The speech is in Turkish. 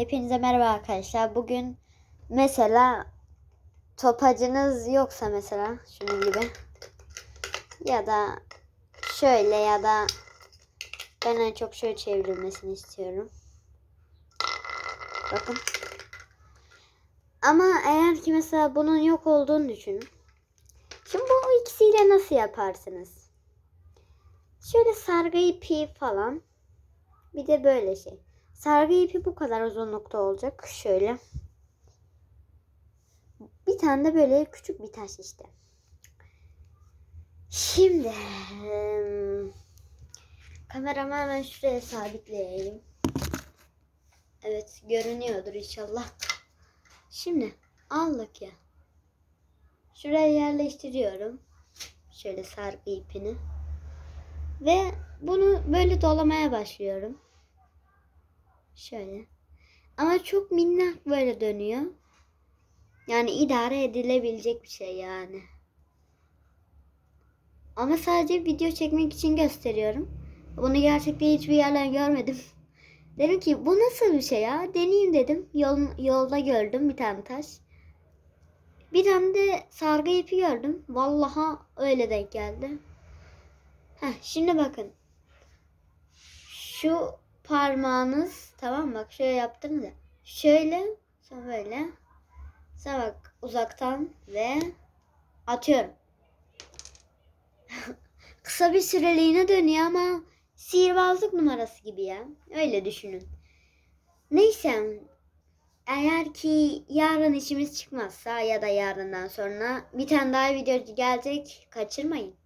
Hepinize merhaba arkadaşlar. Bugün mesela topacınız yoksa mesela şunun gibi ya da şöyle ya da ben en çok şöyle çevrilmesini istiyorum. Bakın. Ama eğer ki mesela bunun yok olduğunu düşünün. Şimdi bu ikisiyle nasıl yaparsınız? Şöyle sargı ipi falan. Bir de böyle şey. Sargı ipi bu kadar uzunlukta olacak. Şöyle. Bir tane de böyle küçük bir taş işte. Şimdi em, kameramı hemen şuraya sabitleyeyim. Evet görünüyordur inşallah. Şimdi aldık ya. Şuraya yerleştiriyorum. Şöyle sargı ipini. Ve bunu böyle dolamaya başlıyorum. Şöyle. Ama çok minnak böyle dönüyor. Yani idare edilebilecek bir şey yani. Ama sadece video çekmek için gösteriyorum. Bunu gerçekten hiçbir yerden görmedim. Dedim ki bu nasıl bir şey ya? Deneyeyim dedim. Yol, yolda gördüm bir tane taş. Bir tane de sargı ipi gördüm. Vallaha öyle denk geldi. Heh, şimdi bakın. Şu parmağınız tamam? Bak şöyle yaptınız ya. Şöyle sonra böyle. Sonra bak uzaktan ve atıyorum. Kısa bir süreliğine dönüyor ama sihirbazlık numarası gibi ya. Öyle düşünün. Neyse eğer ki yarın işimiz çıkmazsa ya da yarından sonra bir tane daha video gelecek. Kaçırmayın.